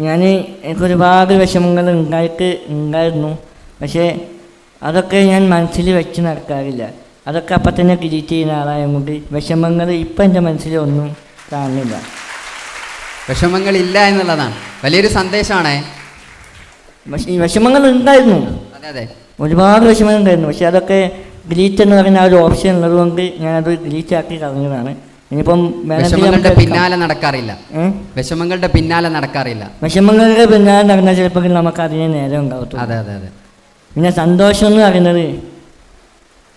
ഞാൻ എനിക്ക് ഒരുപാട് വിഷമങ്ങൾ ഉണ്ടായിട്ട് ഉണ്ടായിരുന്നു പക്ഷേ അതൊക്കെ ഞാൻ മനസ്സിൽ വെച്ച് നടക്കാറില്ല. അതൊക്കെ അപ്പം തന്നെ ഡിലീറ്റ് ചെയ്യുന്ന ആളായതുകൊണ്ട് വിഷമങ്ങൾ ഇപ്പം എന്റെ മനസ്സിൽ ഒന്നും കാണുന്നില്ല. വിഷമങ്ങളില്ല എന്നുള്ളതാണ്. വലിയൊരു സന്ദേശമാണേ. പക്ഷേ ഈ വിഷമങ്ങൾ ഉണ്ടായിരുന്നു. അതെ അതെ. ഒരുപാട് വിഷമങ്ങൾ ഉണ്ടായിരുന്നു. പക്ഷേ അതൊക്കെ ഡിലീറ്റ് എന്ന് പറയുന്ന ആ ഒരു ഓപ്ഷൻ ഉള്ളതുകൊണ്ട് ഞാനത് ഡിലീറ്റ് ആക്കി കളഞ്ഞതാണ്. ഇനിയിപ്പം വിഷമങ്ങളുടെ പിന്നാലെ നടക്കാറില്ല? വിഷമങ്ങളുടെ പിന്നാലെ നടക്കാറില്ല. വിഷമങ്ങളുടെ പിന്നാലെ നടന്ന ചിലപ്പോൾ നമുക്ക് അതിനെ നേരം ഉണ്ടാവും അതെ അതെ അതെ. പിന്നെ സന്തോഷം എന്ന് പറയുന്നത്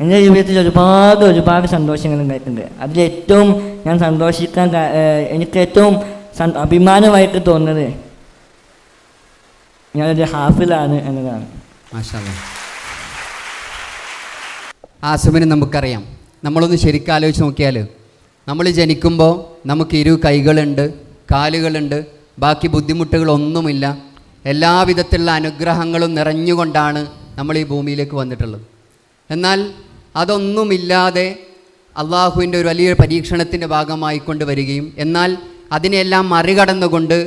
എന്റെ ജീവിതത്തിൽ ഒരുപാട് ഒരുപാട് സന്തോഷങ്ങൾ ഉണ്ടായിട്ടുണ്ട്. അതിൽ ഏറ്റവും ഞാൻ സന്തോഷിക്കാൻ എനിക്ക് ഏറ്റവും അഭിമാനമായിട്ട് തോന്നുന്നത് ഞാനൊരു ഹാഫിലാണ് എന്നതാണ്. ആസിമിന് നമുക്കറിയാം. നമ്മളൊന്ന് ശരിക്കും ആലോചിച്ച് നോക്കിയാൽ നമ്മൾ ജനിക്കുമ്പോൾ നമുക്ക് ഇരു കൈകളുണ്ട് കാലുകളുണ്ട് ബാക്കി ബുദ്ധിമുട്ടുകളൊന്നുമില്ല. എല്ലാവിധത്തിലുള്ള അനുഗ്രഹങ്ങളും നിറഞ്ഞുകൊണ്ടാണ് നമ്മൾ ഈ ഭൂമിയിലേക്ക് വന്നിട്ടുള്ളത്. എന്നാൽ അതൊന്നുമില്ലാതെ അള്ളാഹുവിന്റെ ഒരു വലിയ പരീക്ഷണത്തിന്റെ ഭാഗമായി കൊണ്ടുവരികയും എന്നാൽ അതിനെല്ലാം മറികടന്നുകൊണ്ട്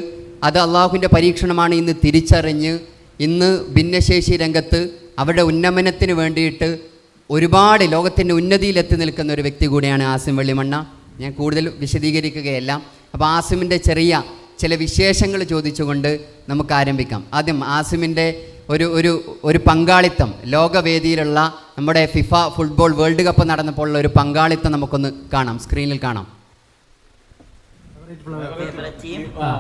അത് അള്ളാഹുവിന്റെ പരീക്ഷണമാണ് ഇന്ന് തിരിച്ചറിഞ്ഞ് ഇന്ന് ഭിന്നശേഷി രംഗത്ത് അവരുടെ ഉന്നമനത്തിന് വേണ്ടിയിട്ട് ഒരുപാട് ലോകത്തിന്റെ ഉന്നതിയിലെത്തി നിൽക്കുന്ന ഒരു വ്യക്തി കൂടിയാണ് ആസിം വെള്ളിമണ്ണ. ഞാൻ കൂടുതൽ വിശദീകരിക്കുകയല്ല അപ്പോൾ ആസിമിന്റെ ചെറിയ ചില വിശേഷങ്ങൾ ചോദിച്ചുകൊണ്ട് നമുക്ക് ആരംഭിക്കാം ആദ്യം ആസിമിന്റെ ഒരു ഒരു ഒരു പങ്കാളിത്തം ലോകവേദിയിലുള്ള നമ്മുടെ ഫിഫ ഫുട്ബോൾ വേൾഡ് കപ്പ് നടന്നപ്പോൾ ഉള്ള ഒരു പങ്കാളിത്തം നമുക്കൊന്ന് കാണാം സ്ക്രീനിൽ കാണാം? Uh,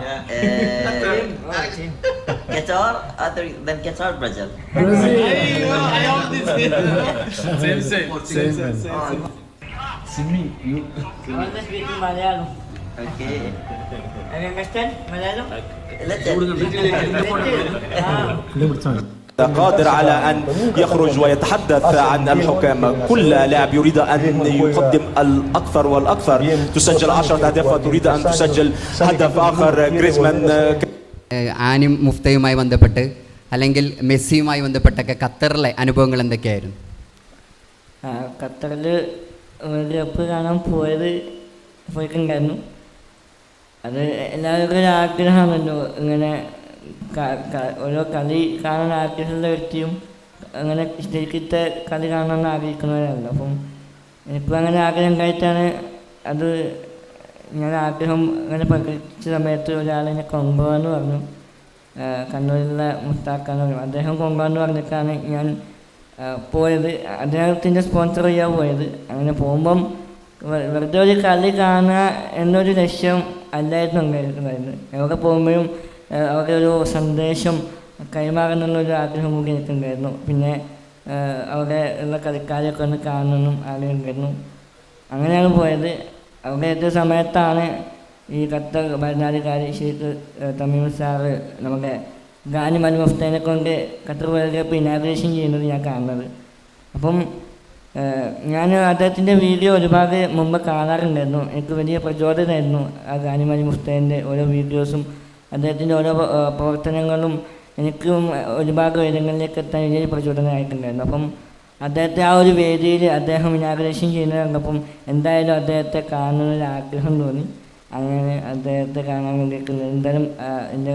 Qatar, other than Qatar, Brazil. Malayalam Okay. Malayalam Little. قادر على ان يخرج ويتحدث عن الحكام كل لاعب يريد ان يقدم الاكثر والاكثر تسجل 10 اهداف وتريد ان تسجل هدف اخر جريزمان ഏഹ് ആനിം മുഫ്തയുമായി ബന്ധപ്പെട്ട് അല്ലെങ്കിൽ മെസ്സിയുമായി ബന്ധപ്പെട്ടൊക്കെ ഖത്തറിലെ അനുഭവങ്ങൾ എന്തൊക്കെയായിരുന്നു ആ, ഖത്തറിൽ വേൾഡ് കപ്പ് കാണാൻ പോയത് പോയിട്ടുണ്ടായിരുന്നു അത് എല്ലാവർക്കും ഒരു ആഗ്രഹമാണല്ലോ ഇങ്ങനെ ഓരോ കളി കാണാൻ ആഗ്രഹമുള്ള വ്യക്തിയും അങ്ങനെ ശരിക്കത്തെ കളി കാണാൻ ആഗ്രഹിക്കുന്നവരാണല്ലോ. അപ്പം എനിക്കും അങ്ങനെ ആഗ്രഹം ഉണ്ടായിട്ടാണ് അത് ഞാൻ ആഗ്രഹം അങ്ങനെ പ്രകടിപ്പിച്ച സമയത്ത് ഒരാളെന്നെ കൊണ്ടുപോകാന്ന് പറഞ്ഞു. കണ്ണൂരിലുള്ള മുസ്താക്കാന്ന് പറഞ്ഞു. അദ്ദേഹം കൊണ്ടുപോകാന്ന് പറഞ്ഞിട്ടാണ് ഞാൻ പോയത്. അദ്ദേഹത്തിന്റെ സ്പോൺസർ ചെയ്യാൻ പോയത്. അങ്ങനെ പോകുമ്പം വെറുതെ ഒരു കളി കാണുക എന്നൊരു ലക്ഷ്യം അല്ലായിരുന്നു ഉണ്ടായിരുന്നത്. എവിടെ പോകുമ്പോഴും അവരുടെ അവിടെ ഒരു സന്ദേശം കൈമാറുന്നുള്ളൊരു ആഗ്രഹം കൂടി എനിക്കുണ്ടായിരുന്നു. പിന്നെ അവിടെ ഉള്ള കളിക്കാരെയൊക്കെ ഒന്ന് കാണണമെന്നും ആഗ്രഹമുണ്ടായിരുന്നു അങ്ങനെയാണ് പോയത്. അവിടെ എത്തിയ സമയത്താണ് ഈ ഖത്തർ ഭരണാധികാരി ഷെയ്ഖ് തമീം സാറ് നമ്മുടെ ഗാനി മൽ മുഫ്തേനെ കൊണ്ട് ഖത്തർ വേൾഡ് കപ്പ് ഇനാഗ്രേഷൻ ചെയ്യുന്നത് ഞാൻ കാണുന്നത്. അപ്പം ഞാൻ അദ്ദേഹത്തിന്റെ വീഡിയോ ഒരുപാട് മുമ്പ് കാണാറുണ്ടായിരുന്നു. എനിക്ക് വലിയ പ്രചോദനമായിരുന്നു ആ ഗാനി മൽ മുഫ്തേന്റെ ഓരോ വീഡിയോസും അദ്ദേഹത്തിന്റെ ഓരോ പ്രവർത്തനങ്ങളും എനിക്കും ഒരുപാട് ഉയരങ്ങളിലേക്ക് എത്താൻ വലിയ പ്രചോദനമായിട്ടുണ്ടായിരുന്നു. അപ്പം അദ്ദേഹത്തെ ആ ഒരു വേദിയിൽ അദ്ദേഹം ഇനാഗ്രേഷൻ ചെയ്യുന്നത് കണ്ടപ്പം എന്തായാലും അദ്ദേഹത്തെ കാണുന്നൊരു ആഗ്രഹം തോന്നി. അങ്ങനെ അദ്ദേഹത്തെ കാണാൻ നിരന്തരം ആ, എന്റെ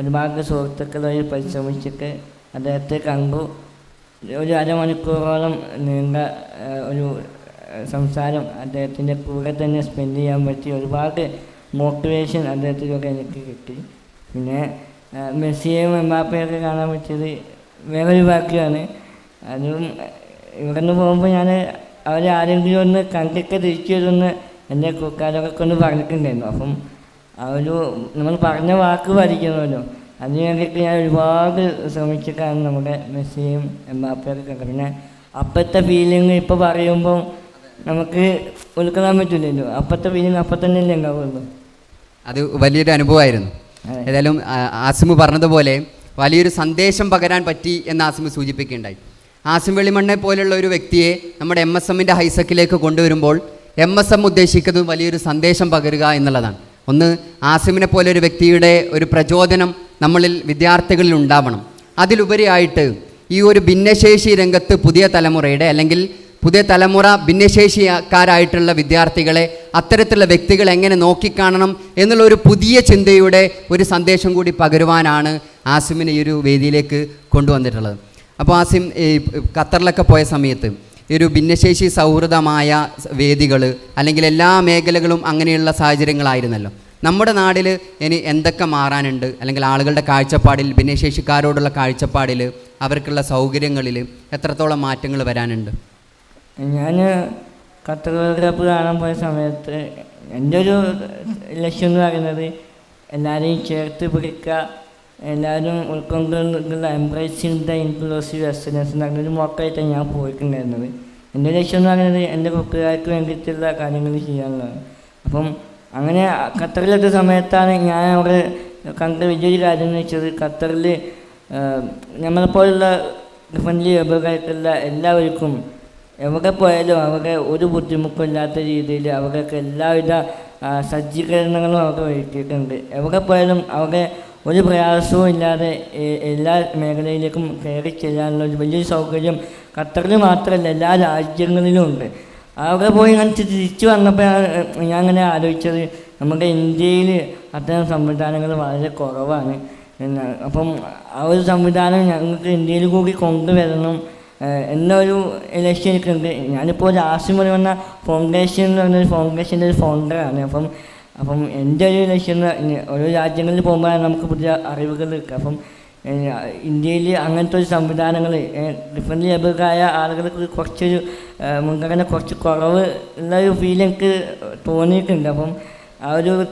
ഒരുപാട് വഴി പരിശ്രമിച്ചിട്ട് അദ്ദേഹത്തെ കണ്ടു. ഒരു അരമണിക്കൂറോളം നീണ്ട ഒരു സംസാരം അദ്ദേഹത്തിന്റെ കൂടെ തന്നെ സ്പെൻഡ് ചെയ്യാൻ പറ്റി. ഒരുപാട് മോട്ടിവേഷൻ അദ്ദേഹത്തിലൂടെ എനിക്ക് കിട്ടി. പിന്നെ മെസ്സിയെയും എംബാപ്പയൊക്കെ കാണാൻ പറ്റിയത് വേറൊരു ഭാഗ്യമാണ് അതും ഇവിടെ നിന്ന് പോകുമ്പോൾ ഞാൻ അവരെ ആരെങ്കിലും ഒന്ന് കണ്ടിട്ട് തിരിച്ചു വരുമെന്ന് എന്റെ കൂട്ടുകാരൊക്കെ കൊണ്ട് പറഞ്ഞിട്ടുണ്ടായിരുന്നു. അപ്പം ആ ഒരു നമ്മൾ പറഞ്ഞ വാക്ക് പാലിക്കണമല്ലോ അതിന് വേണ്ടിയിട്ട് ഞാൻ ഒരുപാട് ശ്രമിച്ചിട്ടാണ് നമ്മുടെ മെസ്സിയും എംബാപ്പയൊക്കെ. പിന്നെ അപ്പോഴത്തെ ഫീലിംഗ് ഇപ്പോൾ പറയുമ്പോൾ നമുക്ക് ഉൾക്കൊള്ളാൻ പറ്റില്ലല്ലോ. അപ്പത്തെ ഫീലിംഗ് അപ്പം തന്നെയല്ലേ ഉണ്ടാവുള്ളൂ. അത് വലിയൊരു അനുഭവമായിരുന്നു. ഏതായാലും ആസിമ് പറഞ്ഞതുപോലെ വലിയൊരു സന്ദേശം പകരാൻ പറ്റി എന്ന് ആസിമ് സൂചിപ്പിക്കുകയുണ്ടായി. ആസിം വെളിമണ്ണെ പോലുള്ള ഒരു വ്യക്തിയെ നമ്മുടെ എം എസ് എമ്മിന്റെ ഹൈസക്കിലേക്ക് കൊണ്ടുവരുമ്പോൾ എം എസ് എം ഉദ്ദേശിക്കുന്നത് വലിയൊരു സന്ദേശം പകരുക എന്നുള്ളതാണ്. ഒന്ന് ആസിമിനെ പോലെ ഒരു വ്യക്തിയുടെ ഒരു പ്രചോദനം നമ്മളിൽ വിദ്യാർത്ഥികളിൽ ഉണ്ടാവണം. അതിലുപരിയായിട്ട് ഈ ഒരു ഭിന്നശേഷി രംഗത്ത് പുതിയ തലമുറയുടെ അല്ലെങ്കിൽ പുതിയ തലമുറ ഭിന്നശേഷിക്കാരായിട്ടുള്ള വിദ്യാർത്ഥികളെ അത്തരത്തിലുള്ള വ്യക്തികൾ എങ്ങനെ നോക്കിക്കാണണം എന്നുള്ള ഒരു പുതിയ ചിന്തയുടെ ഒരു സന്ദേശം കൂടി പകരുവാനാണ് ആസിമിനെ ഈ ഒരു വേദിയിലേക്ക് കൊണ്ടുവന്നിട്ടുള്ളത്. അപ്പോൾ ആസിം ഈ ഖത്തറിലൊക്കെ പോയ സമയത്ത് ഒരു ഭിന്നശേഷി സൗഹൃദമായ വേദികൾ അല്ലെങ്കിൽ എല്ലാ മേഖലകളും അങ്ങനെയുള്ള സാഹചര്യങ്ങളായിരുന്നല്ലോ. നമ്മുടെ നാട്ടിൽ ഇനി എന്തൊക്കെ മാറാനുണ്ട്? അല്ലെങ്കിൽ ആളുകളുടെ കാഴ്ചപ്പാടിൽ ഭിന്നശേഷിക്കാരോടുള്ള കാഴ്ചപ്പാടിൽ അവർക്കുള്ള സൗകര്യങ്ങളിൽ എത്രത്തോളം മാറ്റങ്ങൾ വരാനുണ്ട്? ഞാൻ കപ്പ് കാണാൻ പോയ സമയത്ത് എന്റെ ഒരു ലക്ഷ്യം എന്ന് പറയുന്നത് എല്ലാവരെയും ചേർത്ത് പിടിക്കുക എല്ലാവരും ഉൾക്കൊണ്ടുള്ള എംബ്രേസിങ് ദ ഇൻക്ലൂസീവ് എക്സലൻസ് എന്ന് പറഞ്ഞൊരു മോക്കായിട്ടാണ് ഞാൻ പോയിട്ടുണ്ടായിരുന്നത് എന്റെ ലക്ഷ്യം എന്ന് പറയുന്നത് എന്റെ കുട്ടികൾക്ക് വേണ്ടിയിട്ടുള്ള കാര്യങ്ങൾ ചെയ്യാനുള്ളതാണ്. അപ്പം അങ്ങനെ ഖത്തറിലെത്തിയ സമയത്താണ് ഞാൻ അവിടെ കണ്ട വലിയൊരു കാര്യം എന്ന് വെച്ചത് ഖത്തറിൽ നമ്മളെപ്പോലുള്ള ഡിഫൻലി ഏബിളായിട്ടുള്ള എല്ലാവർക്കും എവിടെ പോയാലും അവരെ ഒരു ബുദ്ധിമുട്ടും ഇല്ലാത്ത രീതിയിൽ അവരൊക്കെ എല്ലാവിധ സജ്ജീകരണങ്ങളും അവർക്ക് ഒരുക്കിയിട്ടുണ്ട്. എവിടെ പോയാലും അവരുടെ ഒരു പ്രയാസവും ഇല്ലാതെ എല്ലാ മേഖലയിലേക്കും കയറി ചെല്ലാനുള്ള ഒരു വലിയൊരു സൗകര്യം ഖത്തറിൽ മാത്രമല്ല എല്ലാ രാജ്യങ്ങളിലും ഉണ്ട്. അവിടെ പോയി ഞാൻ തിരിച്ചു വന്നപ്പോൾ ഞാൻ അങ്ങനെ ആലോചിച്ചത് നമ്മുടെ ഇന്ത്യയിൽ അത്തരം സംവിധാനങ്ങൾ വളരെ കുറവാണ് എന്നാണ് അപ്പം ആ ഒരു സംവിധാനം ഞങ്ങൾക്ക് ഇന്ത്യയിൽ കൂടി കൊണ്ടുവരണം എന്നൊരു ലക്ഷ്യം എനിക്കുണ്ട്. ഞാനിപ്പോൾ ഒരു ആസിം വന്ന ഫൗണ്ടേഷൻ എന്ന് പറഞ്ഞൊരു ഫൗണ്ടേഷന്റെ ഒരു ഫൗണ്ടറാണ് അപ്പം അപ്പം എന്റെ ഒരു ലക്ഷ്യം ഓരോ രാജ്യങ്ങളിൽ പോകുമ്പോൾ നമുക്ക് പുതിയ അറിവുകൾ കിട്ടുക. അപ്പം ഇന്ത്യയിൽ അങ്ങനത്തെ ഒരു സംവിധാനങ്ങൾ ഡിഫറെന്റ് ലേബിളായ ആളുകൾക്ക് കുറച്ചൊരു മുൻഗണന കുറച്ച് കുറവ് ഉള്ള ഒരു ഫീൽ എനിക്ക് തോന്നിയിട്ടുണ്ട്. അപ്പം ആ ഒരു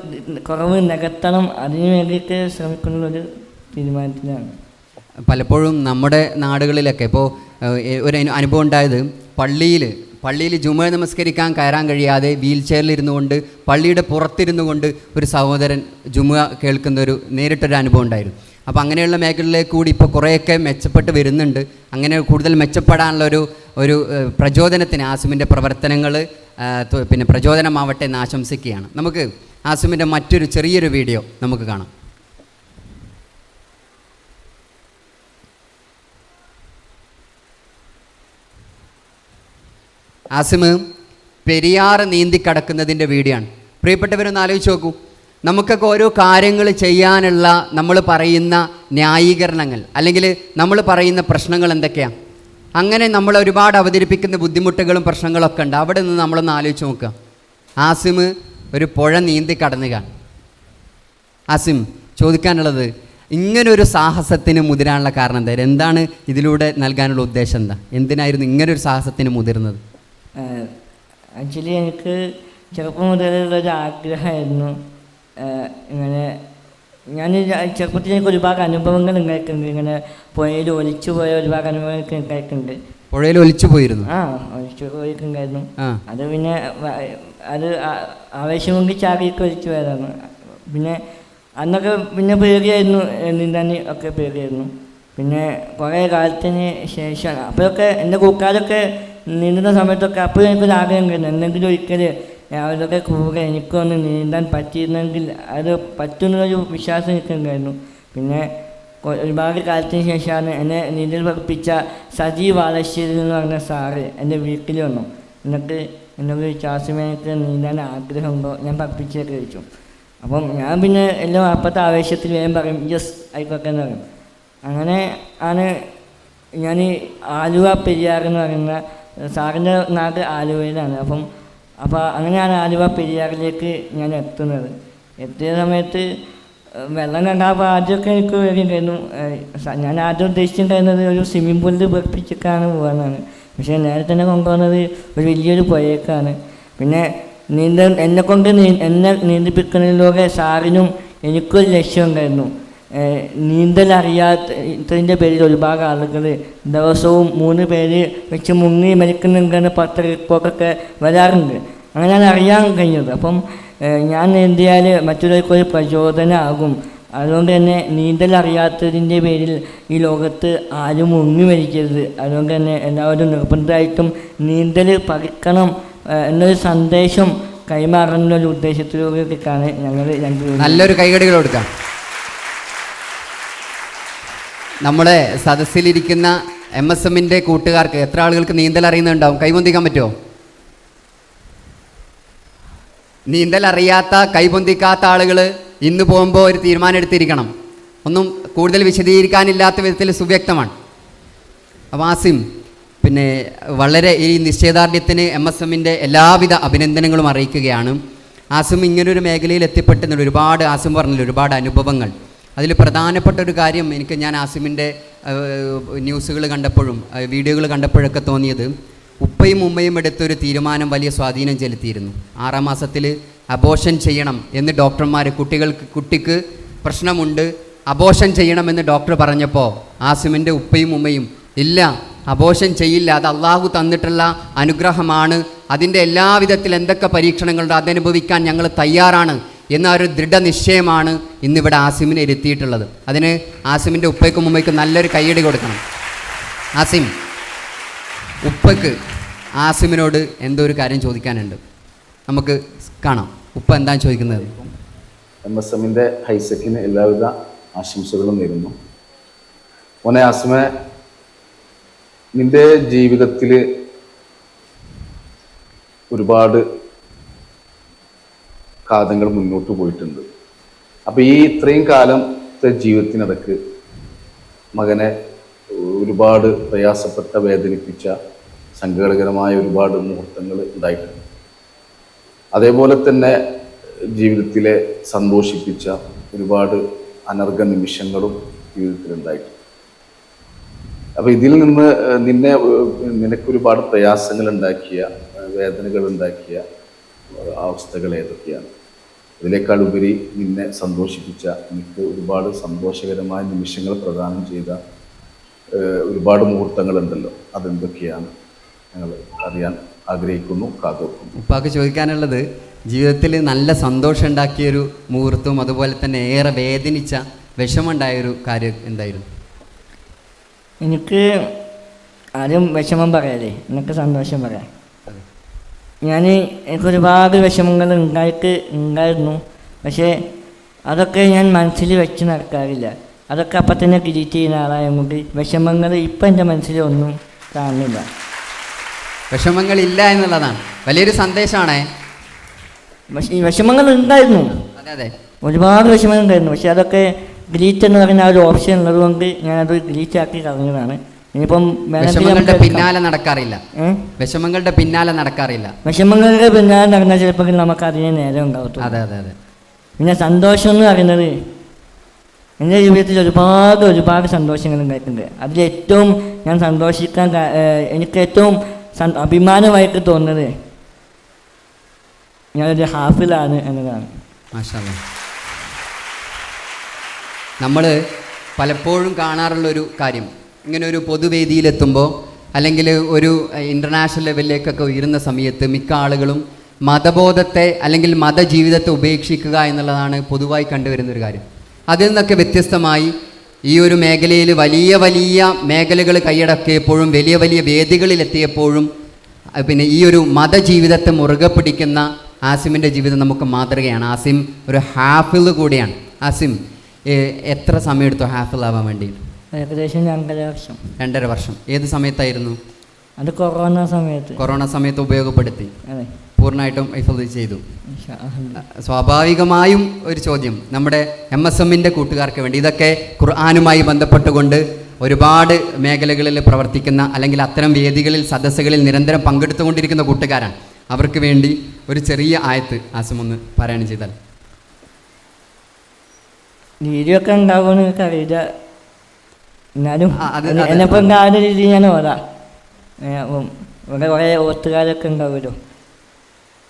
കുറവ് നികത്തണം അതിന് വേണ്ടിയിട്ട് ശ്രമിക്കുന്നുള്ളൊരു തീരുമാനത്തിലാണ്. പലപ്പോഴും നമ്മുടെ നാടുകളിലൊക്കെ ഇപ്പോൾ ഒരു അനുഭവം ഉണ്ടായത് പള്ളിയിൽ പള്ളിയിൽ ജുമ നമസ്കരിക്കാൻ കയറാൻ കഴിയാതെ വീൽ ചെയറിൽ ഇരുന്നു കൊണ്ട് പള്ളിയുടെ പുറത്തിരുന്നു കൊണ്ട് ഒരു സഹോദരൻ ജുമ കേൾക്കുന്ന ഒരു നേരിട്ടൊരു അനുഭവം ഉണ്ടായിരുന്നു. അപ്പോൾ അങ്ങനെയുള്ള മേഖലയിലേക്ക് കൂടി ഇപ്പോൾ കുറേയൊക്കെ മെച്ചപ്പെട്ട് വരുന്നുണ്ട്. അങ്ങനെ കൂടുതൽ മെച്ചപ്പെടാനുള്ള ഒരു ഒരു പ്രചോദനത്തിന് ആസിമിന്റെ പ്രവർത്തനങ്ങൾ പിന്നെ പ്രചോദനമാവട്ടെ എന്ന് ആശംസിക്കുകയാണ്. നമുക്ക് ആസിമിന്റെ മറ്റൊരു ചെറിയൊരു വീഡിയോ നമുക്ക് കാണാം. ആസിമ് പെരിയാറ് നീന്തി വീഡിയോ ആണ് പ്രിയപ്പെട്ടവരൊന്ന് ആലോചിച്ച് നോക്കൂ. നമുക്കൊക്കെ ഓരോ കാര്യങ്ങൾ ചെയ്യാനുള്ള നമ്മൾ പറയുന്ന ന്യായീകരണങ്ങൾ അല്ലെങ്കിൽ നമ്മൾ പറയുന്ന പ്രശ്നങ്ങൾ എന്തൊക്കെയാണ് അങ്ങനെ നമ്മൾ ഒരുപാട് അവതരിപ്പിക്കുന്ന ബുദ്ധിമുട്ടുകളും പ്രശ്നങ്ങളൊക്കെ ഉണ്ട്. അവിടെ നിന്ന് നമ്മളൊന്ന് ആലോചിച്ച് നോക്കുക. ആസിമ് ഒരു പുഴ നീന്തി കടന്നുകയാണ് ആസിം ചോദിക്കാനുള്ളത് ഇങ്ങനൊരു സാഹസത്തിന് മുതിരാനുള്ള കാരണം എന്തായാലും എന്താണ് ഇതിലൂടെ നൽകാനുള്ള ഉദ്ദേശം എന്താ? എന്തിനായിരുന്നു ഇങ്ങനൊരു സാഹസത്തിന് മുതിർന്നത്? ആക്ച്വലി എനിക്ക് ചെറുപ്പം മുതലുള്ള ഒരു ആഗ്രഹമായിരുന്നു. ഇങ്ങനെ ഞാൻ ചെറുപ്പത്തിൽ എനിക്ക് ഒരുപാട് അനുഭവങ്ങൾ ഉണ്ടായിട്ടുണ്ട്. ഇങ്ങനെ പുഴയിൽ ഒലിച്ചു പോയ ഒരുപാട് അനുഭവങ്ങൾ ഉണ്ടായിട്ടുണ്ട്. പുഴയിൽ ഒലിച്ചു പോയിരുന്നു? ആ ഒലിച്ചു പോയിട്ടുണ്ടായിരുന്നു അത് പിന്നെ അത് ആവേശം കൊണ്ട് ചാടിയൊക്കെ ഒലിച്ചു പോയതാണ്. പിന്നെ അന്നൊക്കെ പിന്നെ പേടിയായിരുന്നു നീന്താൻ ഒക്കെ പേടിയായിരുന്നു. പിന്നെ കുറേ കാലത്തിന് ശേഷം അപ്പോഴൊക്കെ എന്റെ കൂട്ടുകാരൊക്കെ നീന്തുന്ന സമയത്തൊക്കെ അപ്പോഴും എനിക്കൊരു ആഗ്രഹം കിട്ടുന്നു എന്തെങ്കിലും ഒരിക്കൽ അവരൊക്കെ കൂടെ എനിക്കൊന്ന് നീന്താൻ പറ്റിയിരുന്നെങ്കിൽ അത് പറ്റുന്നൊരു വിശ്വാസം എനിക്കുണ്ടായിരുന്നു. പിന്നെ ഒരുപാട് കാലത്തിന് ശേഷമാണ് എന്നെ നീന്തൽ പഠിപ്പിച്ച സജീവ് വാളശ്ശേരി എന്ന് പറഞ്ഞ സാറ് എന്റെ വീട്ടിൽ വന്നു. എന്നിട്ട് എന്നോട് ശ്വാസമേനക്ക് നീന്താൻ ആഗ്രഹമുണ്ടോ ഞാൻ പഠിപ്പിച്ചൊക്കെ ചോദിച്ചു. അപ്പം ഞാൻ പിന്നെ എല്ലാം അപ്പോഴത്തെ ആവേശത്തിൽ വേഗം പറയും യെസ് ആയിക്കോട്ടെ എന്ന് പറയും. അങ്ങനെ ആണ് ഞാൻ ആലുവ പെരിയാർ എന്ന് പറയുന്ന സാറിന്റെ നാട് ആലുവയിലാണ്. അപ്പം അപ്പോൾ അങ്ങനെയാണ് ആലുവ പെരിയാറിലേക്ക് ഞാൻ എത്തുന്നത്. എത്തിയ സമയത്ത് വെള്ളം കണ്ടപ്പോൾ ആദ്യമൊക്കെ എനിക്ക് വരുന്നുണ്ടായിരുന്നു ഞാൻ ആദ്യം ഉദ്ദേശിച്ചിട്ടുണ്ടായിരുന്നത് ഒരു സ്വിമ്മിംഗ് പൂളിൽ വെപ്പിച്ചിട്ടാണ് പോകാനാണ്. പക്ഷേ നേരെ തന്നെ കൊണ്ടുപോകുന്നത് ഒരു വലിയൊരു പുഴയേക്കാണ്. പിന്നെ നീന്തൽ എന്നെ കൊണ്ട് നീ എന്നെ നീന്തിപ്പിക്കുന്നതിലൂടെ സാറിനും എനിക്കൊരു ലക്ഷ്യമുണ്ടായിരുന്നു. നീന്തൽ അറിയാത്തതിന്റെ പേരിൽ ഒരുപാട് ആളുകൾ ദിവസവും മൂന്ന് പേര് വെച്ച് മുങ്ങി മരിക്കുന്നുണ്ടെന്ന് പത്ര റിപ്പോർട്ടൊക്കെ വരാറുണ്ട്. അങ്ങനെയാണ് അറിയാൻ കഴിഞ്ഞത്. അപ്പം ഞാൻ നീന്തിയാൽ മറ്റുള്ളവർക്കൊരു പ്രചോദനമാകും അതുകൊണ്ട് തന്നെ നീന്തൽ അറിയാത്തതിന്റെ പേരിൽ ഈ ലോകത്ത് ആരും മുങ്ങി മരിക്കരുത്. അതുകൊണ്ട് തന്നെ എല്ലാവരും നിർബന്ധമായിട്ടും നീന്തൽ പഠിക്കണം എന്നൊരു സന്ദേശം കൈമാറുന്ന ഒരു ഉദ്ദേശത്തിലൂടെയൊക്കെയാണ് ഞങ്ങൾ രണ്ടുപേരും നല്ലൊരു കൈകടികൾ കൊടുക്കാം. നമ്മുടെ സദസ്സിലിരിക്കുന്ന എം എസ് എമ്മിന്റെ കൂട്ടുകാർക്ക് എത്ര ആളുകൾക്ക് നീന്തൽ അറിയുന്നുണ്ടാവും? കൈപൊന്തിക്കാൻ പറ്റുമോ? നീന്തൽ അറിയാത്ത കൈപൊന്തിക്കാത്ത ആളുകൾ ഇന്ന് പോകുമ്പോൾ ഒരു തീരുമാനം എടുത്തിരിക്കണം. ഒന്നും കൂടുതൽ വിശദീകരിക്കാനില്ലാത്ത വിധത്തിൽ സുവ്യക്തമാണ്. വാസിം പിന്നെ വളരെ ഈ നിശ്ചയദാർഢ്യത്തിന് എം എസ് എമ്മിന്റെ എല്ലാവിധ അഭിനന്ദനങ്ങളും അറിയിക്കുകയാണ്. ആസും ഇങ്ങനൊരു മേഖലയിൽ എത്തിപ്പെട്ടതിന് ഒരുപാട് ആസും പറഞ്ഞില്ല ഒരുപാട് അനുഭവങ്ങൾ. അതിൽ പ്രധാനപ്പെട്ട ഒരു കാര്യം എനിക്ക് ഞാൻ ആസിമിന്റെ ന്യൂസുകൾ കണ്ടപ്പോഴും വീഡിയോകൾ കണ്ടപ്പോഴൊക്കെ തോന്നിയത് ഉപ്പയും ഉമ്മയും എടുത്തൊരു തീരുമാനം വലിയ സ്വാധീനം ചെലുത്തിയിരുന്നു. ആറാം മാസത്തിൽ അബോഷൻ ചെയ്യണം എന്ന് ഡോക്ടർമാർ കുട്ടികൾക്ക് കുട്ടിക്ക് പ്രശ്നമുണ്ട് അബോഷൻ ചെയ്യണമെന്ന് ഡോക്ടർ പറഞ്ഞപ്പോൾ ആസിമിന്റെ ഉപ്പയും ഉമ്മയും ഇല്ല അബോഷൻ ചെയ്യില്ല അത് അള്ളാഹു തന്നിട്ടുള്ള അനുഗ്രഹമാണ് അതിന്റെ എല്ലാവിധത്തിൽ എന്തൊക്കെ പരീക്ഷണങ്ങളുണ്ട് അതനുഭവിക്കാൻ ഞങ്ങൾ തയ്യാറാണ് എന്ന ഒരു ദൃഢനിശ്ചയമാണ് ഇന്നിവിടെ ആസിമിനെ ഇരുത്തിയിട്ടുള്ളത്. അതിന് ആസിമിന്റെ ഉപ്പയ്ക്കും ഉമ്മയ്ക്കും നല്ലൊരു കൈയടി കൊടുക്കണം. ആസിം ഉപ്പയ്ക്ക് ആസിമിനോട് എന്തോ ഒരു കാര്യം ചോദിക്കാനുണ്ട്? നമുക്ക് കാണാം. ഉപ്പ എന്താണ് ചോദിക്കുന്നത്? എം എസ് എമ്മിന്റെ ഹൈസെക്കിന് എല്ലാവിധ ആശംസകളും നേരുന്നു. മോനെ ആസിമെ നിന്റെ ജീവിതത്തിൽ ഒരുപാട് കാലങ്ങൾ മുന്നോട്ട് പോയിട്ടുണ്ട്. അപ്പോൾ ഈ ഇത്രയും കാലത്തെ ജീവിതത്തിനിടക്ക് മകനെ ഒരുപാട് പ്രയാസപ്പെട്ട വേദനിപ്പിച്ച സങ്കടകരമായ ഒരുപാട് മുഹൂർത്തങ്ങൾ ഉണ്ടായിട്ടുണ്ട്. അതേപോലെ തന്നെ ജീവിതത്തിലെ സന്തോഷിപ്പിച്ച ഒരുപാട് അനർഘ നിമിഷങ്ങളും ജീവിതത്തിലുണ്ടായിട്ടുണ്ട് അപ്പൊ ഇതിൽ നിന്ന് നിന്നെ നിനക്കൊരുപാട് പ്രയാസങ്ങൾ ഉണ്ടാക്കിയ വേദനകൾ ഉണ്ടാക്കിയ അവസ്ഥകൾ ഏതൊക്കെയാണ്? ഇതിനേക്കാൾ ഉപരി നിന്നെ സന്തോഷിപ്പിച്ച നിനക്ക് ഒരുപാട് സന്തോഷകരമായ നിമിഷങ്ങൾ പ്രദാനം ചെയ്ത ഒരുപാട് മുഹൂർത്തങ്ങൾ ഉണ്ടല്ലോ അതെന്തൊക്കെയാണ്? ഞങ്ങൾ അറിയാൻ ആഗ്രഹിക്കുന്നു കാതോർക്കുന്നു. ഉപ്പാക്ക് ചോദിക്കാനുള്ളത് ജീവിതത്തിൽ നല്ല സന്തോഷം ഉണ്ടാക്കിയൊരു മുഹൂർത്തവും അതുപോലെ തന്നെ ഏറെ വേദനിച്ച വിഷമുണ്ടായൊരു കാര്യം എന്തായിരുന്നു? എനിക്ക് ആദ്യം വിഷമം പറയാലേ. എനിക്ക് സന്തോഷം പറയാം. ഞാൻ എനിക്ക് ഒരുപാട് വിഷമങ്ങൾ ഉണ്ടായിട്ട് ഉണ്ടായിരുന്നു. പക്ഷേ അതൊക്കെ ഞാൻ മനസ്സിൽ വെച്ച് നടക്കാറില്ല. അതൊക്കെ അപ്പം തന്നെ ഡിലീറ്റ് ചെയ്യുന്ന ആളായതുകൊണ്ട് വിഷമങ്ങൾ ഇപ്പം എന്റെ മനസ്സിൽ ഒന്നും കാണുന്നില്ല. വിഷമങ്ങളില്ല എന്നുള്ളതാണ്. വലിയൊരു സന്ദേശമാണേ. വിഷമങ്ങൾ ഉണ്ടായിരുന്നു. അതെ അതെ. ഒരുപാട് വിഷമങ്ങൾ ഉണ്ടായിരുന്നു. പക്ഷേ അതൊക്കെ ഡിലീറ്റ് എന്ന് പറയുന്ന ആ ഒരു ഓപ്ഷൻ ഉള്ളതുകൊണ്ട് ഞാനത് ഡിലീറ്റ് ആക്കി കളഞ്ഞതാണ്. ഇനിയിപ്പം വിഷമങ്ങളുടെ പിന്നാലെ നടക്കാറില്ല? വിഷമങ്ങളുടെ പിന്നാലെ നടക്കാറില്ല. വിഷമങ്ങളുടെ പിന്നാലെ നടന്നാൽ ചിലപ്പോൾ നമുക്ക് അതിനെ നേരം ഉണ്ടാവും അതെ അതെ അതെ. പിന്നെ സന്തോഷം എന്ന് പറയുന്നത് എന്റെ ജീവിതത്തിൽ ഒരുപാട് ഒരുപാട് സന്തോഷങ്ങൾ ഉണ്ടായിട്ടുണ്ട്. അതിൽ ഏറ്റവും ഞാൻ സന്തോഷിക്കാൻ എനിക്ക് ഏറ്റവും അഭിമാനമായിട്ട് തോന്നുന്നത് ഞാനൊരു ഹാഫിലാണ് എന്നതാണ്. നമ്മൾ പലപ്പോഴും കാണാറുള്ള ഒരു കാര്യം ഇങ്ങനെ ഒരു പൊതുവേദിയിലെത്തുമ്പോൾ അല്ലെങ്കിൽ ഒരു ഇന്റർനാഷണൽ ലെവലിലേക്കൊക്കെ ഉയരുന്ന സമയത്ത് മിക്ക ആളുകളും മതബോധത്തെ അല്ലെങ്കിൽ മതജീവിതത്തെ ഉപേക്ഷിക്കുക എന്നുള്ളതാണ് പൊതുവായി കണ്ടുവരുന്ന ഒരു കാര്യം. അതിൽ നിന്നൊക്കെ വ്യത്യസ്തമായി ഈ ഒരു മേഖലയിൽ വലിയ വലിയ മേഖലകൾ കൈയടക്കിയപ്പോഴും വലിയ വലിയ വേദികളിലെത്തിയപ്പോഴും പിന്നെ ഈ ഒരു മതജീവിതത്തെ മുറുകെ പിടിക്കുന്ന ആസിമിന്റെ ജീവിതം നമുക്ക് മാതൃകയാണ്. ആസിം ഒരു ഹാഫിൽ കൂടിയാണ്. ആസിം എത്ര സമയം എടുത്തു ഹാഫിൽ ആവാൻ വേണ്ടി ഏകദേശം രണ്ടര വർഷം. രണ്ടര വർഷം. ഏത് സമയത്തായിരുന്നു? അത് കൊറോണ സമയത്ത്. കൊറോണ സമയത്ത് ഉപയോഗപ്പെടുത്തി. അതെ. പൂർണമായിട്ടും ഹിഫ്ള് ചെയ്തു. സ്വാഭാവികമായും ഒരു ചോദ്യം. നമ്മുടെ എം എസ് എമ്മിന്റെ കൂട്ടുകാർക്ക് വേണ്ടി ഇതൊക്കെ ഖുർആാനുമായി ബന്ധപ്പെട്ടുകൊണ്ട് ഒരുപാട് മേഖലകളിൽ പ്രവർത്തിക്കുന്ന അല്ലെങ്കിൽ അത്തരം വേദികളിൽ സദസ്സുകളിൽ നിരന്തരം പങ്കെടുത്തുകൊണ്ടിരിക്കുന്ന കൂട്ടുകാരാണ്. അവർക്ക് വേണ്ടി ഒരു ചെറിയ ആയത്ത് ആസമൊന്ന് പാരായണം ചെയ്താൽ. വീഡിയോ ഒക്കെ ഉണ്ടാവുമെന്ന് അറിയില്ല എന്നാലും ആ, അത് അത് എന്നെപ്പം കാണുന്ന രീതിയിൽ ഞാൻ ഓതാ ഏ, ഉം, ഇവിടെ കുറേ ഓത്തുകാരൊക്കെ ഉണ്ടാവുമല്ലോ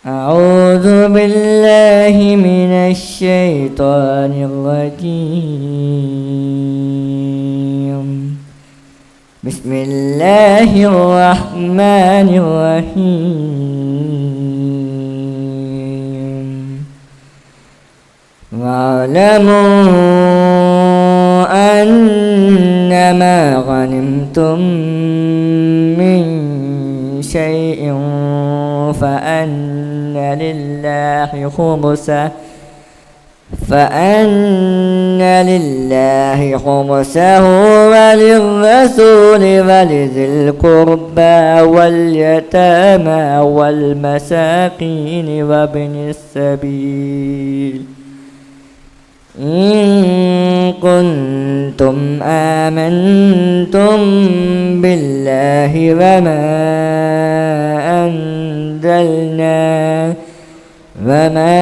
أعوذ بالله من الشيطان الرجيم بسم الله الرحمن الرحيم واعلموا أنما غنمتم من شيء فأن لله خمسه فأن لله خمسه وللرسول ولذي القربى واليتامى والمساكين وابن السبيل. إن كنتم آمنتم بالله وما أنزلنا وما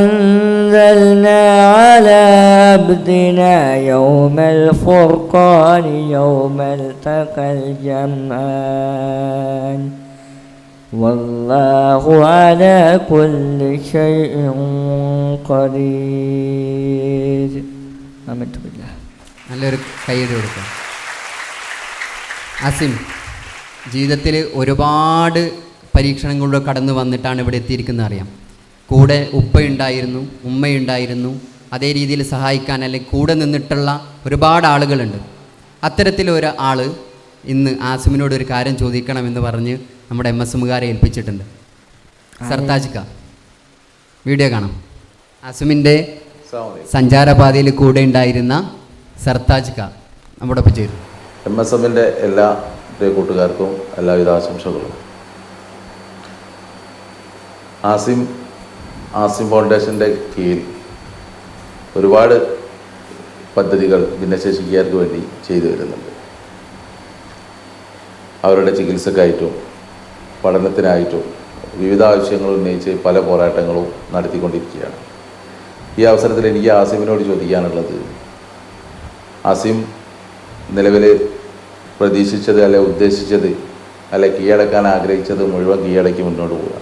أنزلنا على عبدنا يوم الفرقان يوم التقى الجمعان والله على كل شيء قدير آمنت بالله നല്ലൊരു കൈയ്യടി കൊടുക്കാം അസിം ജീവിതത്തിൽ ഒരുപാട് പരീക്ഷണങ്ങളിലൂടെ കടന്നു വന്നിട്ടാണ് ഇവിടെ എത്തിയിരിക്കുന്നത് അറിയാം കൂടെ ഉപ്പയുണ്ടായിരുന്നു ഉമ്മയുണ്ടായിരുന്നു അതേ രീതിയിൽ സഹായിക്കാൻ അല്ലെങ്കിൽ കൂടെ നിന്നിട്ടുള്ള ഒരുപാട് ആളുകളുണ്ട് അത്തരത്തിൽ ഒരു ആൾ ഇന്ന് ആസിമിനോട് ഒരു കാര്യം ചോദിക്കണമെന്ന് പറഞ്ഞ് നമ്മുടെ എം എസ് എമ്മുകാരെ ഏൽപ്പിച്ചിട്ടുണ്ട്. സർത്താജിക്ക വീഡിയോ കാണാം. അസുമിന്റെ സഞ്ചാരപാതയിൽ കൂടെ ഉണ്ടായിരുന്ന സർത്താജിക്ക നമ്മുടെ ഒപ്പം ചേരും. എം എസ് എമ്മിന്റെ എല്ലാ പ്രിയ കൂട്ടുകാർക്കും എല്ലാവിധ ആശംസകളും. ആസിം ആസിം ഫൗണ്ടേഷന്റെ കീഴിൽ ഒരുപാട് പദ്ധതികൾ ഭിന്നശേഷിക്കാർക്ക് വേണ്ടി ചെയ്തു വരുന്നുണ്ട്. അവരുടെ ചികിത്സക്കായിട്ടും പഠനത്തിനായിട്ടും വിവിധ ആവശ്യങ്ങൾ ഉന്നയിച്ച് പല പോരാട്ടങ്ങളും നടത്തിക്കൊണ്ടിരിക്കുകയാണ്. ഈ അവസരത്തിൽ എനിക്ക് ആസിമിനോട് ചോദിക്കാനുള്ളത് ആസിം നിലവിൽ പ്രതീക്ഷിച്ചത് അല്ലെ ഉദ്ദേശിച്ചത് അല്ലെ കീഴടക്കാൻ ആഗ്രഹിച്ചത് മുഴുവൻ കീഴടക്കി മുന്നോട്ട് പോവുക?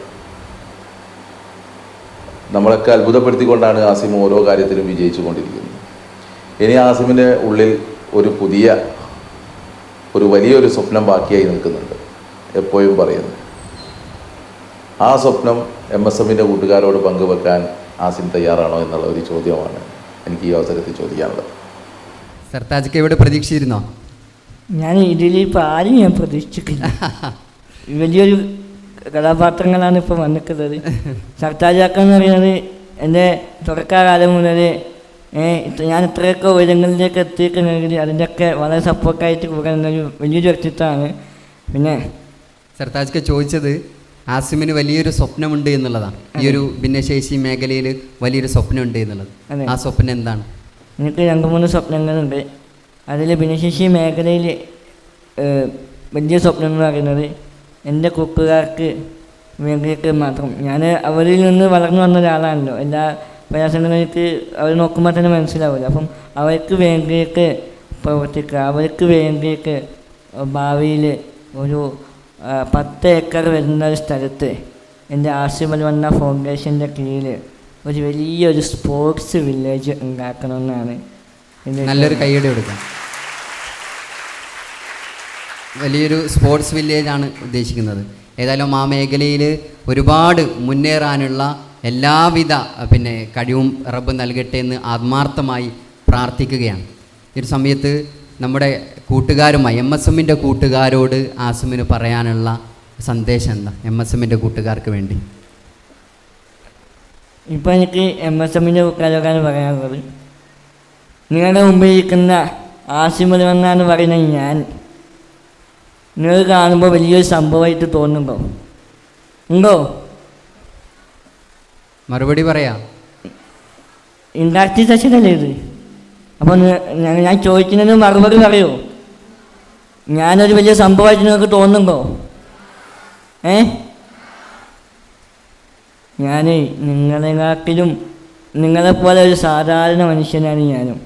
നമ്മളൊക്കെ അത്ഭുതപ്പെടുത്തിക്കൊണ്ടാണ് ആസിം ഓരോ കാര്യത്തിലും വിജയിച്ചു കൊണ്ടിരിക്കുന്നത് ഇനി ആസിമിന്റെ ഉള്ളിൽ ഒരു പുതിയ ഒരു വലിയൊരു സ്വപ്നം ബാക്കിയായി നിൽക്കുന്നുണ്ട് എപ്പോഴും പറയുന്നു. ആ സ്വപ്നം എം എസ് എമ്മിന്റെ കൂട്ടുകാരോട് പങ്കുവെക്കാൻ ആസിം തയ്യാറാണോ എന്നുള്ള ഒരു ചോദ്യമാണ് എനിക്ക് ഈ അവസരത്തിൽ ചോദിക്കാനുള്ളത്. സർത്താജിക്ക് ഇവിടെ പ്രതീക്ഷിച്ചിരുന്നോ ഞാൻ ഇതിൽ ഇപ്പോൾ ആരും ഞാൻ പ്രതീക്ഷിച്ചിട്ടില്ല. വലിയൊരു കഥാപാത്രങ്ങളാണ് ഇപ്പോൾ വന്നിക്കുന്നത് സർത്താജാക്ക എന്ന് പറയുന്നത് എന്റെ തുടക്കകാലം മുതൽ ഞാൻ ഇത്രയൊക്കെ ഉയരങ്ങളിലേക്ക് എത്തിയിട്ടുണ്ടെങ്കിൽ അതിന്റെയൊക്കെ വളരെ സപ്പോർട്ടായിട്ട് കൂടെ ഒരു വലിയൊരു വ്യക്തിത്വമാണ്. പിന്നെ സർത്താജ്ക്ക് ചോദിച്ചത് ആസിമിന് വലിയൊരു സ്വപ്നമുണ്ട് എന്നുള്ളതാണ്. ഈ ഒരു ഭിന്നശേഷി മേഖലയിൽ വലിയൊരു സ്വപ്നമുണ്ട് എന്നുള്ളത്. അതെ. ആ സ്വപ്നം എന്താണ്? എനിക്ക് രണ്ട് മൂന്ന് സ്വപ്നങ്ങളുണ്ട്. അതിൽ ഭിന്നശേഷി മേഖലയിൽ വലിയ സ്വപ്നം എന്ന് പറയുന്നത് എന്റെ കൂട്ടുകാർക്ക് വേണ്ടിയിട്ട് മാത്രം. ഞാൻ അവരിൽ നിന്ന് വളർന്നു വന്ന ഒരാളാണല്ലോ. എല്ലാ പ്രയാസങ്ങളും എനിക്ക് അവർ നോക്കുമ്പോൾ തന്നെ മനസ്സിലാവില്ല അപ്പം അവർക്ക് വേണ്ടിയിട്ട് പ്രവർത്തിക്കുക അവർക്ക് വേണ്ടിയിട്ട് ഭാവിയിൽ ഒരു പത്ത് ഏക്കർ വരുന്ന ഒരു സ്ഥലത്ത് എന്റെ ആസിമൽ വന്ന ഫൗണ്ടേഷന്റെ കീഴിൽ ഒരു വലിയൊരു സ്പോർട്സ് വില്ലേജ് ഉണ്ടാക്കണമെന്നാണ് നല്ലൊരു കൈയടി കൊടുക്കാം. വലിയൊരു സ്പോർട്സ് വില്ലേജ് ആണ് ഉദ്ദേശിക്കുന്നത്. ഏതായാലും ആ മേഖലയിൽ ഒരുപാട് മുന്നേറാനുള്ള എല്ലാവിധ പിന്നെ കഴിവും റബ്ബ് നൽകട്ടെ എന്ന് ആത്മാർത്ഥമായി പ്രാർത്ഥിക്കുകയാണ്. ഈ ഒരു സമയത്ത് നമ്മുടെ കൂട്ടുകാരുമായി എം എസ് എമ്മിന്റെ കൂട്ടുകാരോട് ആസിമിന് പറയാനുള്ള സന്ദേശം എന്താ? എം എസ് എമ്മിന്റെ കൂട്ടുകാർക്ക് വേണ്ടി. ഇപ്പോൾ എനിക്ക് എം എസ് എമ്മിന്റെ കാര്യമാണ് പറയാനുള്ളത്. നിങ്ങളുടെ മുമ്പിൽ ഇരിക്കുന്ന ആസിമൽ എന്നാണ് പറയുന്നത് ഞാൻ. നിങ്ങൾ കാണുമ്പോൾ വലിയൊരു സംഭവമായിട്ട് തോന്നുന്നുണ്ടോ? ഉണ്ടോ? മറുപടി പറയാം. ഇൻഡസ്ട്രി സെഷനല്ലേ ഇത്? അപ്പോൾ ഞാൻ ചോദിക്കുന്നതിന് മറുപടി പറയൂ. ഞാനൊരു വലിയ സംഭവമായിട്ട് നിങ്ങൾക്ക് തോന്നുന്നുണ്ടോ? ഏ? ഞാൻ നിങ്ങളെക്കാട്ടിലും നിങ്ങളെപ്പോലെ ഒരു സാധാരണ മനുഷ്യനാണ് ഞാനും.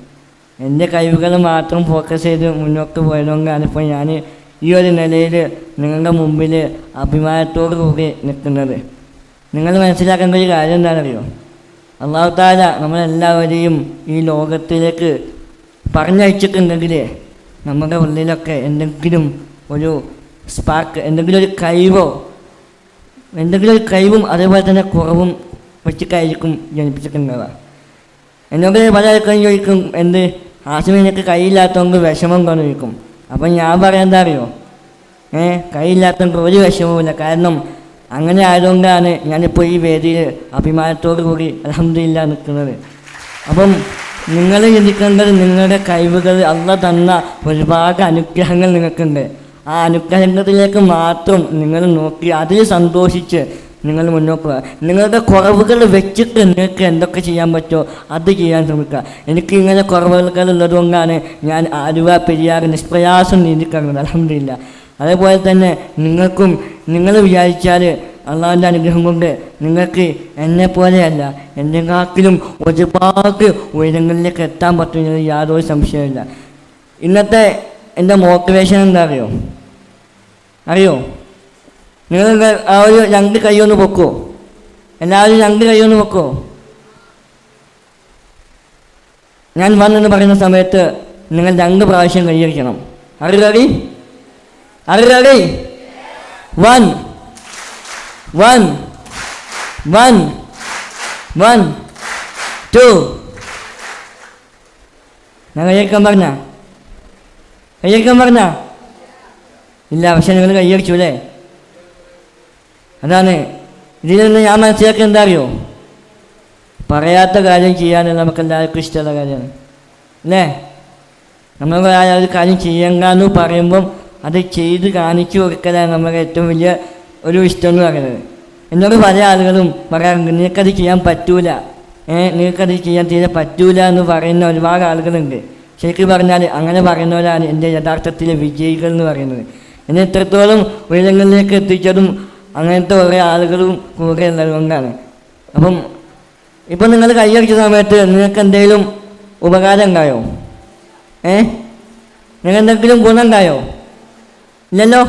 എന്റെ കഴിവുകൾ മാത്രം ഫോക്കസ് ചെയ്ത് മുന്നോട്ട് പോയതുകൊണ്ടാണ് ഇപ്പോൾ ഞാൻ ഈ ഒരു നിലയിൽ നിങ്ങളുടെ മുമ്പിൽ അഭിമാനത്തോടു കൂടി നിൽക്കുന്നത്. നിങ്ങൾ മനസ്സിലാക്കേണ്ട ഒരു കാര്യം എന്താണെന്നറിയോ? അള്ളാഹു താല നമ്മളെല്ലാവരെയും ഈ ലോകത്തിലേക്ക് പറഞ്ഞയച്ചിട്ടുണ്ടെങ്കിൽ നമ്മുടെ ഉള്ളിലൊക്കെ എന്തെങ്കിലും ഒരു സ്പാർക്ക് എന്തെങ്കിലും ഒരു കഴിവോ എന്തെങ്കിലും ഒരു കഴിവും അതേപോലെ തന്നെ കുറവും വെച്ചിട്ടായിരിക്കും ജനിപ്പിച്ചിട്ടുണ്ടാവുക. എന്നൊക്കെ പല ആൾക്കാരും ചോദിക്കും എന്ത്? ആശുപത്രിക്ക് കൈയില്ലാത്തവർക്ക് വിഷമം കൊണ്ട് ചോദിക്കും. അപ്പം ഞാൻ പറയാൻ എന്താ അറിയോ? ഏ കൈയില്ലാത്തവർക്ക് ഒരു വിഷമവുമില്ല. കാരണം അങ്ങനെ ആയതുകൊണ്ടാണ് ഞാനിപ്പോൾ ഈ വേദിയിൽ അഭിമാനത്തോടു കൂടി അലഹമില്ല നിൽക്കുന്നത്. അപ്പം നിങ്ങൾ ചിന്തിക്കേണ്ടത് നിങ്ങളുടെ കഴിവുകൾ അല്ല തന്ന ഒരുപാട് അനുഗ്രഹങ്ങൾ നിങ്ങൾക്കുണ്ട്. ആ അനുഗ്രഹങ്ങളിലേക്ക് മാത്രം നിങ്ങൾ നോക്കി അതിൽ സന്തോഷിച്ച് നിങ്ങൾ മുന്നോട്ട് നിങ്ങളുടെ കുറവുകൾ വെച്ചിട്ട് നിങ്ങൾക്ക് എന്തൊക്കെ ചെയ്യാൻ പറ്റുമോ അത് ചെയ്യാൻ ശ്രമിക്കുക. എനിക്ക് ഇങ്ങനെ കുറവുകൾ ഉള്ളതുകൊണ്ടാണ് ഞാൻ ആലുവ പെരിയാർ നിഷ്പ്രയാസം നീന്തിക്കാറുള്ളത് അലഹമില്ല അതേപോലെ തന്നെ നിങ്ങൾക്കും നിങ്ങൾ വിചാരിച്ചാൽ അള്ളാഹുവിന്റെ അനുഗ്രഹം കൊണ്ട് നിങ്ങൾക്ക് എന്നെ പോലെയല്ല എന്നെക്കാട്ടിലും ഒരുപാട് ഉയരങ്ങളിലേക്ക് എത്താൻ പറ്റുന്നത് യാതൊരു സംശയമില്ല ഇന്നത്തെ എന്റെ മോട്ടിവേഷൻ എന്താ അറിയോ? അറിയോ? നിങ്ങൾ ആ ഒരു രണ്ട് കൈയൊന്ന് പൊക്കോ? എല്ലാവരും രണ്ട് കൈയൊന്ന് പൊക്കോ? ഞാൻ വന്നെന്ന് പറയുന്ന സമയത്ത് നിങ്ങൾ രണ്ട് പ്രാവശ്യം കൈയടിക്കണം അറി റെഡി അറി ready one one one one two. ഞാൻ കൈയടിക്കാൻ പറഞ്ഞ? കൈയടിക്കാൻ പറഞ്ഞ? ഇല്ല പക്ഷെ നിങ്ങൾ കയ്യടിച്ചു അല്ലേ? അതാണ്. ഇതിൽ നിന്ന് ഞാൻ മനസ്സിലാക്കിയത് എന്താ അറിയോ? പറയാത്ത കാര്യം ചെയ്യാൻ നമുക്ക് എല്ലാവർക്കും ഇഷ്ടമുള്ള കാര്യമാണ് അല്ലേ? നമ്മൾ ഒരു കാര്യം ചെയ്യണ്ടെന്ന് പറയുമ്പം അത് ചെയ്ത് കാണിച്ചു കൊടുക്കലാണ് നമ്മുടെ ഏറ്റവും വലിയ ഒരു ഇഷ്ടം എന്ന് പറയുന്നത്. എന്നോട് പല ആളുകളും പറയാറുണ്ട് നിനക്കത് ചെയ്യാൻ പറ്റൂല. ഏ നിനക്കത് ചെയ്യാൻ തീരെ പറ്റൂല എന്ന് പറയുന്ന ഒരുപാട് ആളുകളുണ്ട്. ശരിക്കും പറഞ്ഞാൽ അങ്ങനെ പറയുന്നവരാണ് എന്റെ യഥാർത്ഥത്തിലെ വിജയികൾ എന്ന് പറയുന്നത്. എന്നെ എത്രത്തോളം ഉയരങ്ങളിലേക്ക് എത്തിച്ചതും അങ്ങനത്തെ കുറേ ആളുകളും കൂടെ ഉള്ളതുകൊണ്ടാണ്. അപ്പം ഇപ്പം നിങ്ങൾ കൈയടിച്ച സമയത്ത് നിങ്ങൾക്ക് എന്തെങ്കിലും ഉപകാരം ഉണ്ടായോ? ഏ? നിങ്ങൾ എന്തെങ്കിലും ഗുണം ഉണ്ടായോ? ഇല്ലല്ലോ.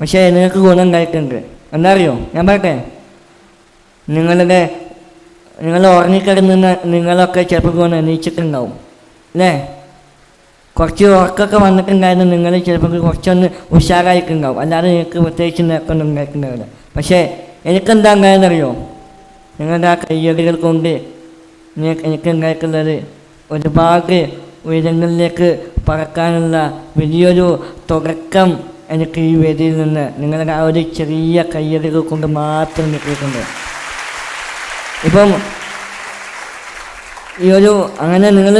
പക്ഷേ നിങ്ങൾക്ക് ഗുണം ഉണ്ടായിട്ടുണ്ട്. എന്താ അറിയോ ഞാൻ പറയട്ടെ? നിങ്ങളുടെ നിങ്ങൾ ഉറങ്ങിക്കിടന്ന് നിങ്ങളൊക്കെ ചിലപ്പോൾ ഗുണം എണീച്ചിട്ടുണ്ടാവും അല്ലേ? കുറച്ച് ഉറക്കമൊക്കെ വന്നിട്ടുണ്ടായിരുന്നു. നിങ്ങൾ ചിലപ്പോൾ കുറച്ചൊന്ന് ഉഷാറായിട്ടുണ്ടാവും. അല്ലാതെ നിങ്ങൾക്ക് പ്രത്യേകിച്ച് നേക്കൊന്നും ഉണ്ടായിട്ടുണ്ടാവില്ല. പക്ഷേ എനിക്കെന്താ ഉണ്ടായെന്നറിയോ നിങ്ങളുടെ ആ കയ്യടികൾ കൊണ്ട് എനിക്ക് ഉണ്ടായിട്ടുള്ളത് ഒരുപാട് ഉയരങ്ങളിലേക്ക് പറക്കാനുള്ള വലിയൊരു തുടക്കം എനിക്ക് ഈ വേദിയിൽ നിന്ന് നിങ്ങളുടെ ആ ഒരു ചെറിയ കയ്യടികൾ കൊണ്ട് മാത്രം കിട്ടിയിട്ടുണ്ട് ഇപ്പം ഈ ഒരു അങ്ങനെ നിങ്ങൾ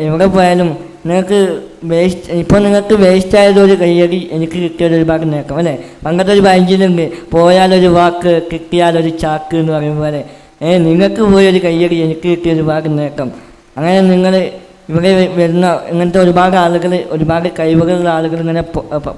എവിടെ പോയാലും നിങ്ങൾക്ക് വേസ്റ്റ് ഇപ്പോൾ നിങ്ങൾക്ക് വേസ്റ്റ് ആയത് ഒരു കയ്യടി എനിക്ക് കിട്ടിയത് ഒരുപാട് നേക്കം അല്ലേ? പണ്ടത്തെ ഒരു പഴഞ്ചിലുണ്ട് പോയാലൊരു വാക്ക് കിട്ടിയാലൊരു ചാക്ക് എന്ന് പറയുമ്പോൾ പോലെ ഏ നിങ്ങൾക്ക് പോയൊരു കയ്യടി എനിക്ക് കിട്ടിയ ഒരുപാട് നേക്കം അങ്ങനെ നിങ്ങൾ ഇവിടെ വരുന്ന ഇങ്ങനത്തെ ഒരുപാട് ആളുകൾ ഒരുപാട് കഴിവുകളുള്ള ആളുകൾ ഇങ്ങനെ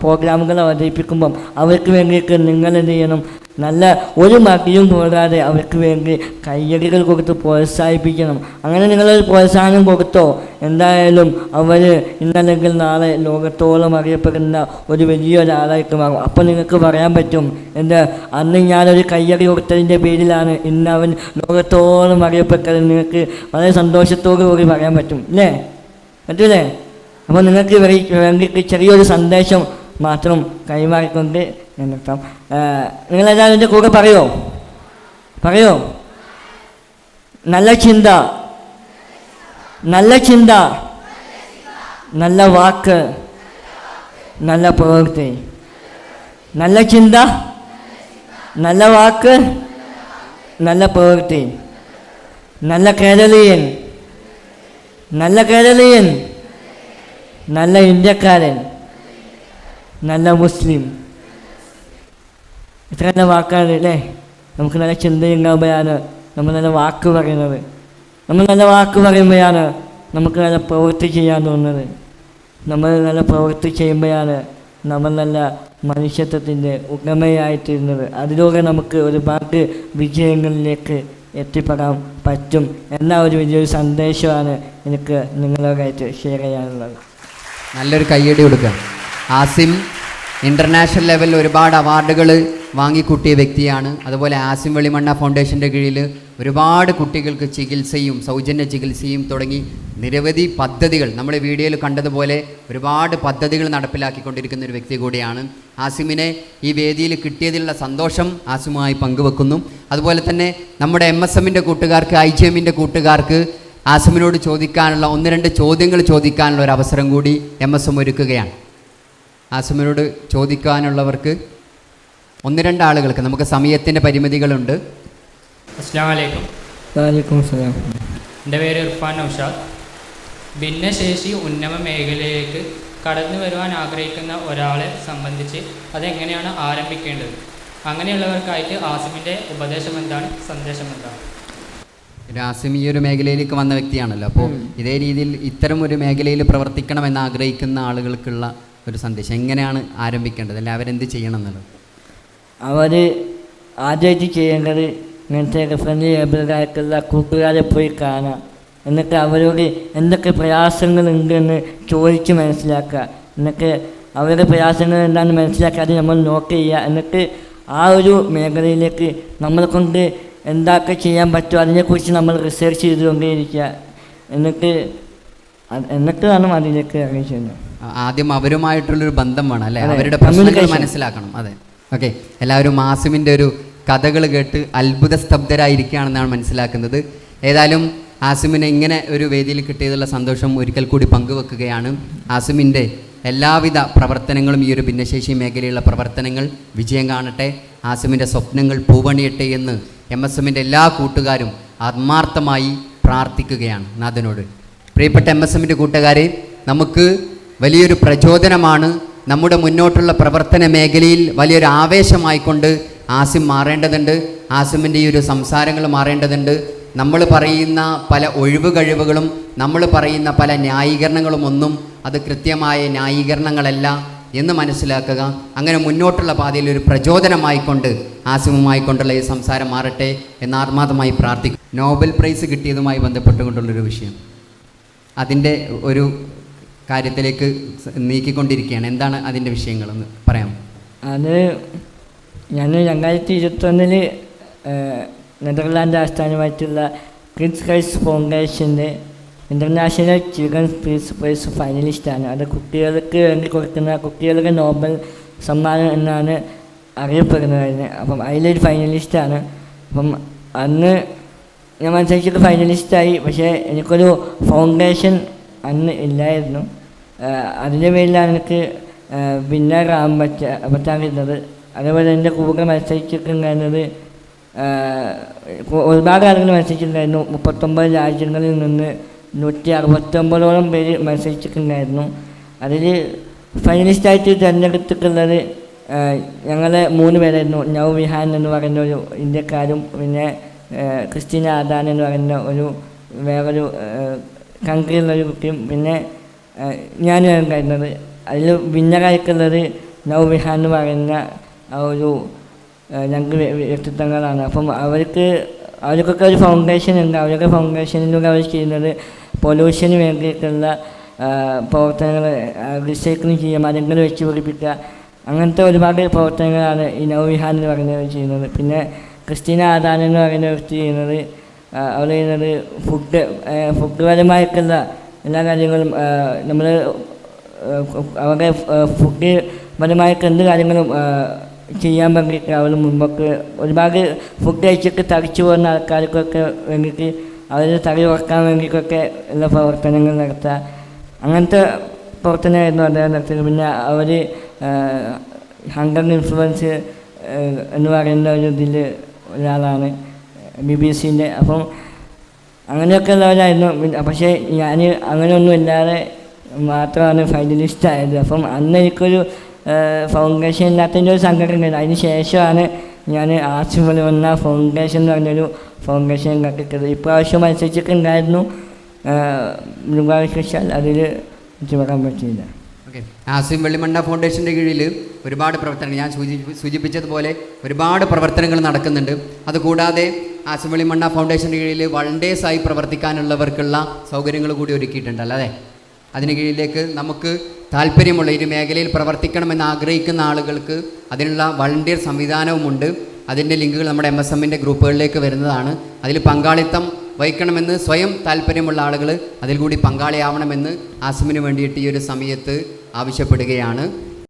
പ്രോഗ്രാമുകൾ അവതരിപ്പിക്കുമ്പം അവർക്ക് വേണ്ടിയിട്ട് നിങ്ങൾ എന്ത് ചെയ്യണം? നല്ല ഒരു മടിയും കൂടാതെ അവർക്ക് വേണ്ടി കയ്യടികൾ കൊടുത്ത് പ്രോത്സാഹിപ്പിക്കണം. അങ്ങനെ നിങ്ങളൊരു പ്രോത്സാഹനം കൊടുത്തോ? എന്തായാലും അവർ ഇന്നല്ലെങ്കിൽ നാളെ ലോകത്തോളം അറിയപ്പെടുന്ന ഒരു വലിയൊരാളായിട്ട് മാറും. അപ്പോൾ നിങ്ങൾക്ക് പറയാൻ പറ്റും എന്താ? അന്ന് ഞാനൊരു കയ്യടി കൊടുത്തതിന്റെ പേരിലാണ് ഇന്ന് അവൻ ലോകത്തോളം അറിയപ്പെട്ടത്. നിങ്ങൾക്ക് വളരെ സന്തോഷത്തോടു കൂടി പറയാൻ പറ്റും അല്ലേ പറ്റൂലേ? അപ്പോൾ നിങ്ങൾക്ക് വേണ്ടി ചെറിയൊരു സന്ദേശം മാത്രം കൈമാറിക്കൊണ്ട് നിങ്ങൾ നിങ്ങളെല്ലാവരും എന്റെ കൂടെ പറയോ? പറയോ? നല്ല ചിന്ത. നല്ല ചിന്ത. നല്ല വാക്ക്. നല്ല പ്രവൃത്തി. നല്ല ചിന്ത. നല്ല വാക്ക്. നല്ല പ്രവൃത്തി. നല്ല കേരളീയൻ. നല്ല കേരളീയൻ. നല്ല ഇന്ത്യക്കാരൻ. നല്ല മുസ്ലിം. ഇത്ര നല്ല വാക്കാണ് അല്ലേ? നമുക്ക് നല്ല ചിന്തയുണ്ടാകുമ്പോഴാണ് നമ്മൾ നല്ല വാക്ക് പറയുന്നത്. നമ്മൾ നല്ല വാക്ക് പറയുമ്പോഴാണ് നമുക്ക് നല്ല പ്രവൃത്തി ചെയ്യാൻ തോന്നുന്നത്. നമ്മൾ നല്ല പ്രവൃത്തി ചെയ്യുമ്പോഴാണ് നമ്മൾ നല്ല മനുഷ്യത്വത്തിന്റെ ഉടമയായിത്തീരുന്നത് അതിലൂടെ നമുക്ക് ഒരുപാട് വിജയങ്ങളിലേക്ക് എത്തിപ്പെടാൻ പറ്റും എന്ന ഒരു വലിയൊരു സന്ദേശമാണ് എനിക്ക് നിങ്ങളോടായിട്ട് ഷെയർ ചെയ്യാനുള്ളത്. നല്ലൊരു കയ്യടി കൊടുക്കുക. ആസിം ഇന്റർനാഷണൽ ലെവലിൽ ഒരുപാട് അവാർഡുകൾ വാങ്ങിക്കൂട്ടിയ വ്യക്തിയാണ്. അതുപോലെ ആസിം വെളിമണ്ണ ഫൗണ്ടേഷന്റെ കീഴിൽ ഒരുപാട് കുട്ടികൾക്ക് ചികിത്സയും സൗജന്യ ചികിത്സയും തുടങ്ങി നിരവധി പദ്ധതികൾ. നമ്മൾ വീഡിയോയിൽ കണ്ടതുപോലെ ഒരുപാട് പദ്ധതികൾ നടപ്പിലാക്കിക്കൊണ്ടിരിക്കുന്ന ഒരു വ്യക്തി കൂടിയാണ് ആസിമിനെ ഈ വേദിയിൽ കിട്ടിയതിലുള്ള സന്തോഷം ആസിമുമായി പങ്കുവെക്കുന്നു. അതുപോലെ തന്നെ നമ്മുടെ എം എസ് എമ്മിന്റെ കൂട്ടുകാർക്ക് ഐ ജി എമ്മിന്റെ കൂട്ടുകാർക്ക് ആസിമിനോട് ചോദിക്കാനുള്ള ഒന്ന് രണ്ട് ചോദ്യങ്ങൾ ചോദിക്കാനുള്ള ഒരു അവസരം കൂടി എം എസ് എം ഒരുക്കുകയാണ്. ആസിമിനോട് ചോദിക്കാനുള്ളവർക്ക് ഒന്ന് രണ്ട് ആളുകൾക്ക് നമുക്ക് സമയത്തിന്റെ പരിമിതികളുണ്ട്. അസ്സാം വലൈക്കും എന്റെ പേര് ഇർഫാൻ നൗഷാദ്. ഭിന്നശേഷി ഉന്നമ മേഖലയിലേക്ക് കടന്നു വരുവാൻ ആഗ്രഹിക്കുന്ന ഒരാളെ സംബന്ധിച്ച് അതെങ്ങനെയാണ് ആരംഭിക്കേണ്ടത്? അങ്ങനെയുള്ളവർക്കായിട്ട് ആസിമിന്റെ ഉപദേശം എന്താണ് സന്ദേശം എന്താണ്? രാസിം ഈ ഒരു മേഖലയിലേക്ക് വന്ന വ്യക്തിയാണല്ലോ. അപ്പോൾ ഇതേ രീതിയിൽ ഇത്തരം ഒരു മേഖലയിൽ പ്രവർത്തിക്കണമെന്ന് ആഗ്രഹിക്കുന്ന ആളുകൾക്കുള്ള ഒരു സന്ദേശം. എങ്ങനെയാണ് ആരംഭിക്കേണ്ടത്? അല്ലെ അവരെന്ത് ചെയ്യണം എന്നുള്ളത്? അവർ ആദ്യമായിട്ട് ചെയ്യേണ്ടത് ഇങ്ങനത്തെ ഫ്രണ്ട്ലി ഏബിൾഡായിട്ടുള്ള കൂട്ടുകാരെ പോയി കാണാം. എന്നിട്ട് അവരോട് എന്തൊക്കെ പ്രയാസങ്ങളുണ്ടെന്ന് ചോദിച്ച് മനസ്സിലാക്കുക. എന്നിട്ട് അവരുടെ പ്രയാസങ്ങൾ എന്താണെന്ന് മനസ്സിലാക്കി അത് നമ്മൾ നോട്ട് ചെയ്യുക. എന്നിട്ട് ആ ഒരു മേഖലയിലേക്ക് നമ്മളെ കൊണ്ട് എന്തൊക്കെ ചെയ്യാൻ പറ്റുമോ അതിനെക്കുറിച്ച് നമ്മൾ റിസർച്ച് ചെയ്തുകൊണ്ടേയിരിക്കുക. എന്നിട്ട് എന്നിട്ട് വേണം അതിലേക്ക് ഇറങ്ങി ചെയ്യുന്നത് ആ, ആദ്യം അവരുമായിട്ടുള്ളൊരു ബന്ധം വേണം അല്ലേ? അവരുടെ പ്രശ്നങ്ങൾ മനസ്സിലാക്കണം. അതെ. ഓക്കെ എല്ലാവരും മാസിമിന്റെ ഒരു കഥകൾ കേട്ട് അത്ഭുത സ്തബ്ധരായിരിക്കുകയാണെന്നാണ് മനസ്സിലാക്കുന്നത്. ഏതായാലും ആസിമിനെ ഇങ്ങനെ ഒരു വേദിയിൽ കിട്ടിയതുള്ള സന്തോഷം ഒരിക്കൽ കൂടി പങ്കുവെക്കുകയാണ്. ആസിമിന്റെ എല്ലാവിധ പ്രവർത്തനങ്ങളും ഈ ഒരു ഭിന്നശേഷി മേഖലയിലുള്ള പ്രവർത്തനങ്ങൾ വിജയം കാണട്ടെ ആസിമിന്റെ സ്വപ്നങ്ങൾ പൂവണിയട്ടെ എന്ന് എം എസ് എമ്മിന്റെ എല്ലാ കൂട്ടുകാരും ആത്മാർത്ഥമായി പ്രാർത്ഥിക്കുകയാണ് നാഥനോട്. പ്രിയപ്പെട്ട എം എസ് എമ്മിന്റെ കൂട്ടുകാരെ നമുക്ക് വലിയൊരു പ്രചോദനമാണ് നമ്മുടെ മുന്നോട്ടുള്ള പ്രവർത്തന മേഖലയിൽ വലിയൊരു ആവേശമായിക്കൊണ്ട് ആസിം മാറേണ്ടതുണ്ട്. ആസിമിന്റെ ഈ ഒരു സംസാരങ്ങൾ മാറേണ്ടതുണ്ട്. നമ്മൾ പറയുന്ന പല ഒഴിവ് കഴിവുകളും നമ്മൾ പറയുന്ന പല ന്യായീകരണങ്ങളും ഒന്നും അത് കൃത്യമായ ന്യായീകരണങ്ങളല്ല എന്ന് മനസ്സിലാക്കുക. അങ്ങനെ മുന്നോട്ടുള്ള പാതയിൽ ഒരു പ്രചോദനമായിക്കൊണ്ട് ആസിമുമായിക്കൊണ്ടുള്ള ഈ സംസാരം മാറട്ടെ എന്ന് ആത്മാർത്ഥമായി പ്രാർത്ഥിക്കും നോബൽ പ്രൈസ് കിട്ടിയതുമായി ബന്ധപ്പെട്ടുകൊണ്ടുള്ളൊരു വിഷയം. അതിന്റെ ഒരു കാര്യത്തിലേക്ക് നീക്കിക്കൊണ്ടിരിക്കുകയാണ്. എന്താണ് അതിന്റെ വിഷയങ്ങളെന്ന് പറയാം അത് ഞാൻ രണ്ടായിരത്തി ഇരുപത്തൊന്നിൽ നെതർലാൻഡ് ആസ്ഥാനമായിട്ടുള്ള കിഡ്സ് റൈസ് ഫൗണ്ടേഷന്റെ ഇന്റർനാഷണൽ ചിൽഡ്രൻസ് പീസ് പ്രൈസ് ഫൈനലിസ്റ്റാണ്. അത് കുട്ടികൾക്ക് വേണ്ടി കൊടുക്കുന്ന കുട്ടികൾക്ക് നോബൽ സമ്മാനം എന്നാണ് അറിയപ്പെടുന്നത് അപ്പം അതിലൊരു ഫൈനലിസ്റ്റാണ്. അപ്പം അന്ന് ഞാൻ മനസ്സിലാക്കിയത് ഫൈനലിസ്റ്റായി. പക്ഷേ എനിക്കൊരു ഫൗണ്ടേഷൻ അന്ന് ഇല്ലായിരുന്നു. അതിന്റെ പേരിലാണ് എനിക്ക് വിന്നറാകാൻ പറ്റ പറ്റാതിരുന്നത് അതേപോലെ എന്റെ കൂടെ മത്സരിച്ചിട്ടുണ്ടായിരുന്നത് ഒരുപാട് ആളുകൾ മത്സരിച്ചിട്ടുണ്ടായിരുന്നു. മുപ്പത്തൊമ്പത് രാജ്യങ്ങളിൽ നിന്ന് നൂറ്റി അറുപത്തൊമ്പതോളം പേര് മത്സരിച്ചിട്ടുണ്ടായിരുന്നു. അതിൽ ഫൈനലിസ്റ്റായിട്ട് തിരഞ്ഞെടുത്തിട്ടുള്ളത് ഞങ്ങളെ മൂന്ന് പേരായിരുന്നു. നൗ വിഹാൻ എന്ന് പറയുന്ന ഒരു ഇന്ത്യക്കാരും പിന്നെ ക്രിസ്റ്റീന ആദാൻ എന്ന് പറയുന്ന ഒരു വേറൊരു കൺട്രിയിലുള്ള ഒരു കുട്ടിയും പിന്നെ ഞാനും ഉണ്ടായിരുന്നത് അതിൽ വിന്നറായിട്ടുള്ളത് നൗബിഹാൻ എന്ന് പറയുന്ന ആ ഒരു ഞങ്ങൾക്ക് വ്യക്തിത്വങ്ങളാണ്. അപ്പം അവർക്ക് അവർക്കൊക്കെ ഒരു ഫൗണ്ടേഷൻ ഉണ്ട്. അവരൊക്കെ ഫൗണ്ടേഷനിലൂടെ അവർ ചെയ്യുന്നത് പൊല്യൂഷന് വേണ്ടിയിട്ടുള്ള പ്രവർത്തനങ്ങൾ റീസൈക്ലിംഗ് ചെയ്യുക മരങ്ങൾ വെച്ച് പിടിപ്പിക്കുക അങ്ങനത്തെ ഒരുപാട് പ്രവർത്തനങ്ങളാണ് ഈ നവവിഹാൻ എന്ന് പറയുന്നത് ചെയ്യുന്നത്. പിന്നെ ക്രിസ്റ്റീന ആദാൻ എന്ന് പറയുന്ന വ്യക്തി ചെയ്യുന്നത്. അവർ ചെയ്യുന്നത് ഫുഡ് ഫുഡ് പരമായിട്ടുള്ള എല്ലാ കാര്യങ്ങളും നമ്മൾ അവരുടെ ഫുഡ് പരമായിട്ട് എന്ത് കാര്യങ്ങളും ചെയ്യാൻ വേണ്ടിയിട്ട് അവർ മുമ്പൊക്കെ ഒരുപാട് ഫുഡ് കഴിച്ചിട്ട് തടിച്ചു പോകുന്ന ആൾക്കാർക്കൊക്കെ വേണ്ടിയിട്ട് അവരെ തടി ഉറക്കാൻ വേണ്ടിയിട്ടൊക്കെ ഉള്ള പ്രവർത്തനങ്ങൾ നടത്തുക അങ്ങനത്തെ പ്രവർത്തനമായിരുന്നു അദ്ദേഹം നടത്തിയത് പിന്നെ അവർ ഹങ്കർ ഇൻഫ്ലുവൻസ് എന്ന് പറയുന്ന ഒരു ഇതിൽ ഒരാളാണ്. ബി ബി സിന്റെ അപ്പം അങ്ങനെയൊക്കെ ഉള്ളവരായിരുന്നു. പക്ഷേ ഞാൻ അങ്ങനെയൊന്നും ഇല്ലാതെ മാത്രമാണ് ഫൈനലിസ്റ്റ് ആയത് അപ്പം അന്ന് എനിക്കൊരു ഫൗണ്ടേഷൻ ഇല്ലാത്തതിന്റെ ഒരു സംഘടന ഉണ്ടായിരുന്നു. അതിന് ശേഷമാണ് ഞാൻ ആസിഫലി വന്ന ഫൗണ്ടേഷൻ എന്ന് പറഞ്ഞൊരു ഫൗണ്ടേഷൻ കണ്ടിട്ടത് ഇപ്രാവശ്യം മത്സരിച്ചിട്ടുണ്ടായിരുന്നു. മൃഗാവിശാൽ അതിൽ ചുമക്കാൻ പറ്റിയില്ല. ഓക്കെ. ആസിം വെള്ളിമണ്ണ ഫൗണ്ടേഷന്റെ കീഴിൽ ഒരുപാട് പ്രവർത്തനങ്ങൾ ഞാൻ സൂചി സൂചിപ്പിച്ചതുപോലെ ഒരുപാട് പ്രവർത്തനങ്ങൾ നടക്കുന്നുണ്ട്. അതുകൂടാതെ ആസിം മണ്ണ ഫൗണ്ടേഷന്റെ കീഴിൽ വളണ്ടേഴ്സായി പ്രവർത്തിക്കാനുള്ളവർക്കുള്ള സൗകര്യങ്ങൾ കൂടി ഒരുക്കിയിട്ടുണ്ട് അല്ലേ അതിന് കീഴിലേക്ക് നമുക്ക് താല്പര്യമുള്ള ഈ മേഖലയിൽ പ്രവർത്തിക്കണമെന്ന് ആഗ്രഹിക്കുന്ന ആളുകൾക്ക് അതിനുള്ള വളണ്ടിയർ സംവിധാനവുമുണ്ട്. അതിന്റെ ലിങ്കുകൾ നമ്മുടെ എം എസ് എമ്മിന്റെ ഗ്രൂപ്പുകളിലേക്ക് വരുന്നതാണ്. അതിൽ പങ്കാളിത്തം വഹിക്കണമെന്ന് സ്വയം താല്പര്യമുള്ള ആളുകൾ അതിൽ കൂടി പങ്കാളിയാവണമെന്ന് ആസിമിന് വേണ്ടിയിട്ട് ഈ ഒരു സമയത്ത് ആവശ്യപ്പെടുകയാണ്.